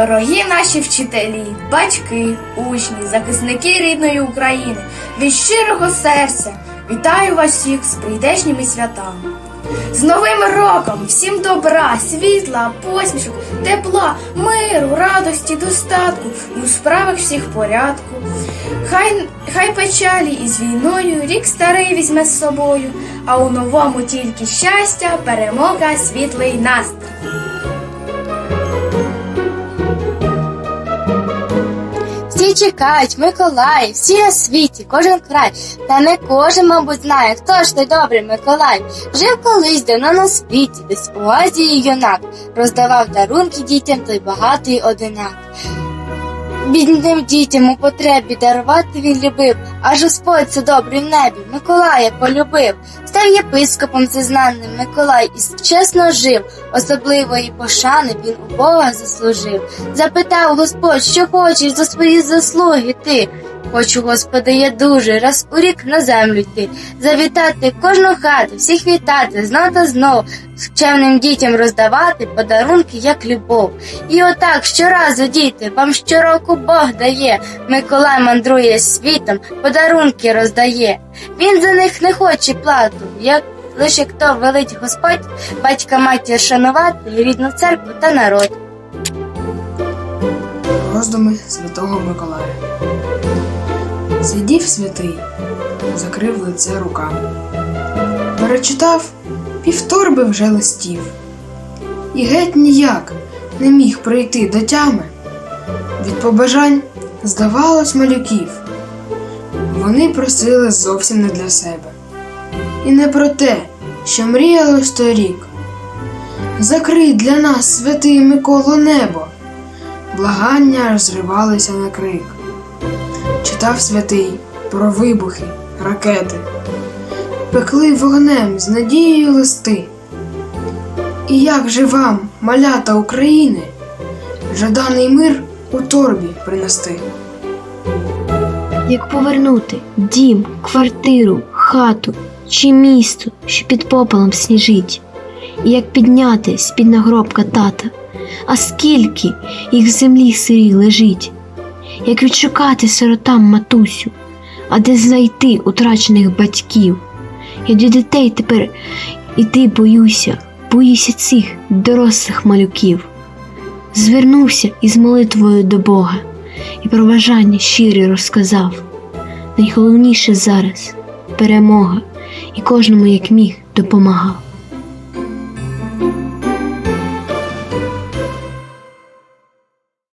Дорогі наші вчителі, батьки, учні, захисники рідної України, від щирого серця вітаю вас всіх з прийдешніми святами. З Новим роком! Всім добра, світла, посмішок, тепла, миру, радості, достатку і у справах всіх порядку. Хай, хай печалі із війною рік старий візьме з собою, а у новому тільки щастя, перемога, світлий настрій. Всі чекають, Миколай, всі на світі, кожен край. Та не кожен, мабуть, знає, хто ж той добрий Миколай. Жив колись давно на світі, десь у Азії юнак, роздавав дарунки дітям той багатий одинак. Бідним дітям у потребі дарувати він любив, аж Господь це добрий в небі, Миколая полюбив. Став єпископом зазнаним Миколай і чесно жив, особливої пошани він у Бога заслужив. Запитав Господь, що хочеш за свої заслуги ти. Хочу, Господи, я дуже раз у рік на землю йти, завітати кожну хату, всіх вітати, знов та знов, чемним дітям роздавати подарунки, як любов. І отак щоразу, діти, вам щороку Бог дає, Миколай мандрує світом, подарунки роздає. Він за них не хоче плату, як лише хто велить Господь, батька матір шанувати, рідну церкву та народ. Роздуми Святого Миколая. Сидів святий, закрив лице руками. Перечитав півторби вже листів. І геть ніяк не міг прийти до тями. Від побажань здавалось малюків. Вони просили зовсім не для себе. І не про те, що мріялось торік. Закрий для нас, святий Миколо, небо. Благання аж зривалися на крик. Читав святий про вибухи, ракети, пекли вогнем з надією листи. І як же вам, малята України, жаданий мир у торбі принести? Як повернути дім, квартиру, хату чи місто, що під попелом сніжить, і як підняти з-під нагробка тата, а скільки їх в землі сирій лежить, як відшукати сиротам матусю, а де знайти утрачених батьків. Я до дітей тепер іти боюся, боюся цих дорослих малюків. Звернувся із молитвою до Бога і про бажання щирі розказав. Найголовніше зараз перемога, і кожному як міг допомагав.